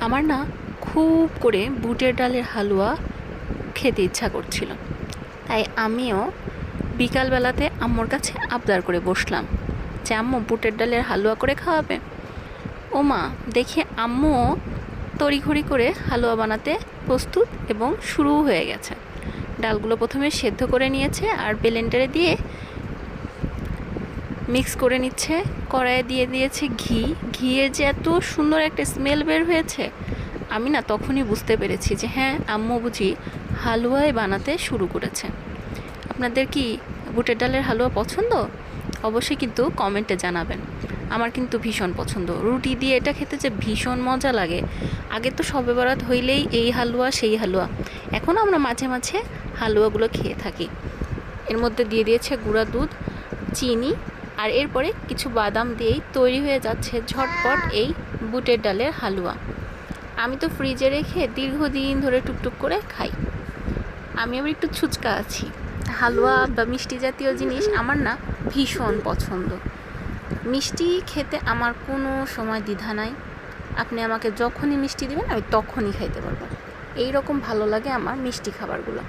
আমার না খুব করে বুটের ডালের হালুয়া খেতে ইচ্ছা করছিল। তাই আমিও বিকালবেলাতে আম্মুর কাছে আবদার করে বসলাম যে, আম্মু, বুটের ডালের হালুয়া করে খাওয়াবে? ও মা দেখি আম্মুও তড়িঘড়ি করে হালুয়া বানাতে প্রস্তুত এবং শুরু হয়ে গেছে। ডালগুলো প্রথমে সেদ্ধ করে নিয়েছে আর ব্লেন্ডারে দিয়ে মিক্স করে নিচ্ছে, কড়াইয়ে দিয়ে দিয়েছে ঘি। ঘিয়ের যে এত সুন্দর একটা স্মেল বের হয়েছে, আমি না তখনই বুঝতে পেরেছি যে হ্যাঁ আম্মু বুঝি হালুয়াই বানাতে শুরু করেছে। আপনাদের কি বুটের ডালের হালুয়া পছন্দ? অবশ্যই কিন্তু কমেন্টে জানাবেন। আমার কিন্তু ভীষণ পছন্দ। রুটি দিয়ে এটা খেতে যে ভীষণ মজা লাগে। আগে তো সবে বরাত হইলেই এই হালুয়া, সেই হালুয়া। এখন আমরা মাঝে মাঝে হালুয়াগুলো খেয়ে থাকি। এর মধ্যে দিয়ে দিয়েছে গুঁড়া দুধ, চিনি আর এরপরে কিছু বাদাম দিয়েই তৈরি হয়ে যাচ্ছে ঝটপট এই বুটের ডালের হালুয়া। আমি তো ফ্রিজে রেখে দীর্ঘদিন ধরে টুকটুক করে খাই। আমি আবার একটু ছুচকা আছি। হালুয়া বা মিষ্টি জাতীয় জিনিস আমার না ভীষণ পছন্দ। মিষ্টি খেতে আমার কোনো সময় দ্বিধা নাই। আপনি আমাকে যখনই মিষ্টি দেবেন, আমি তখনই খাইতে পারব। এই রকম ভালো লাগে আমার মিষ্টি খাবারগুলো।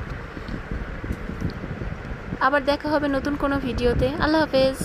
আবার দেখা হবে নতুন কোনো ভিডিওতে। আল্লাহ হাফেজ।